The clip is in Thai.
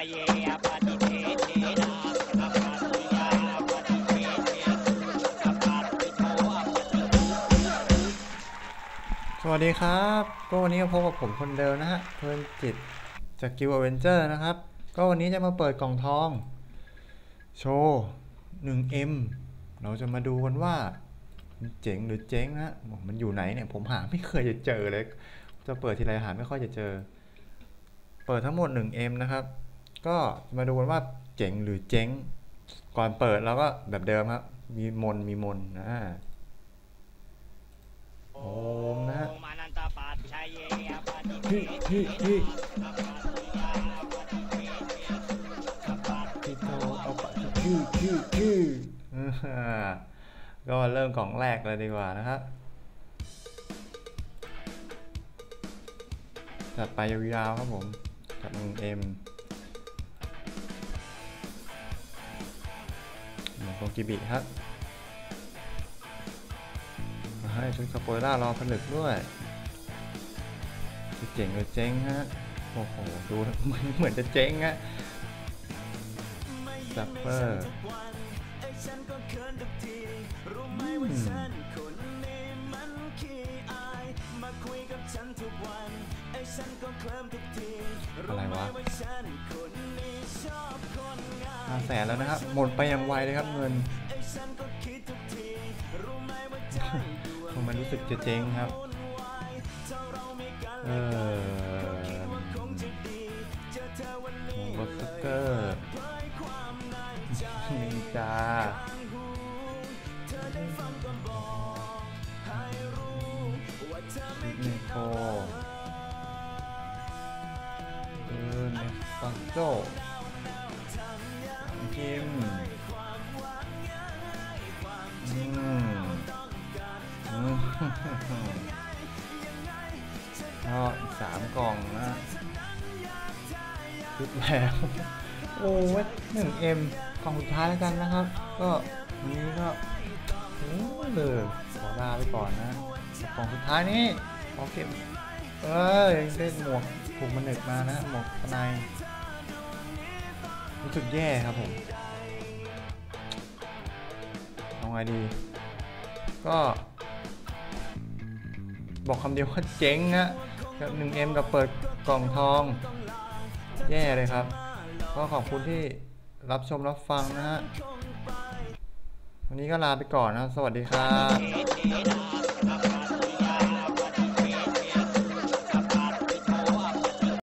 สวัสดีครับ ก็วันนี้พบกับผมคนเดิมนะฮะ เพื่อนจิตจากกิวเวนเจอร์นะครับ ก็วันนี้จะมาเปิดกล่องทอง โชว์หนึ่งเอ็มเราจะมาดูกันว่า เจ๋งหรือเจ๊งนะมันอยู่ไหนเนี่ย ผมหาไม่เคยจะเจอเลย จะเปิดทีไรหาไม่ค่อยจะเจอ เปิดทั้งหมดหนึ่งเอ็มนะครับ ก็มาดูกันว่าเจ๋งหรือเจ๊ง ก่อนเปิดเราก็แบบเดิมครับ มีมนมีมนนะโอมนะฮะที่ที่ที่ที่โตเอาปะที่ที่ที่ก็เริ่มกล่องแรกเลยดีกว่านะครับจัดไปยาวๆครับผมกัอ็ม โอกิบิครับมาให้ชุดสปอยล่ารอผลึกด้วยเจ๋งเลยเจ๊งฮะ โอ้โห ดูเหมือนจะเจ๊งฮะซัปเปอร์อะไรวะ ห้าแสนแล้วนะครับ หมดไปอย่างไวเลยครับเงินผมมันรู้สึกจะเจ๊งครับ เออโรสเกอร์นินจานิโคเออเนฟังโจ ก็อีกสามกล่องนะชุดแล้วโอ้ยหนึ่งเอ็มกล่องสุดท้ายแล้วกันนะครับ ก็นี้ก็โอ้เลยขอลาไปก่อนนะกล่องสุดท้ายนี้ขอเก็บเอ้ยได้หมวกถูกมันหนึกมานะหมวกข้างใน รู้สึกแย่ครับผมเอาไงดี ก็ บอกคำเดียวว่าเจ๊งฮะกับ 1M กับเปิดกล่องทอง แย่เลยครับ ก็ขอบคุณที่รับชมรับฟังนะฮะวันนี้ก็ลาไปก่อนนะ สวัสดีครับ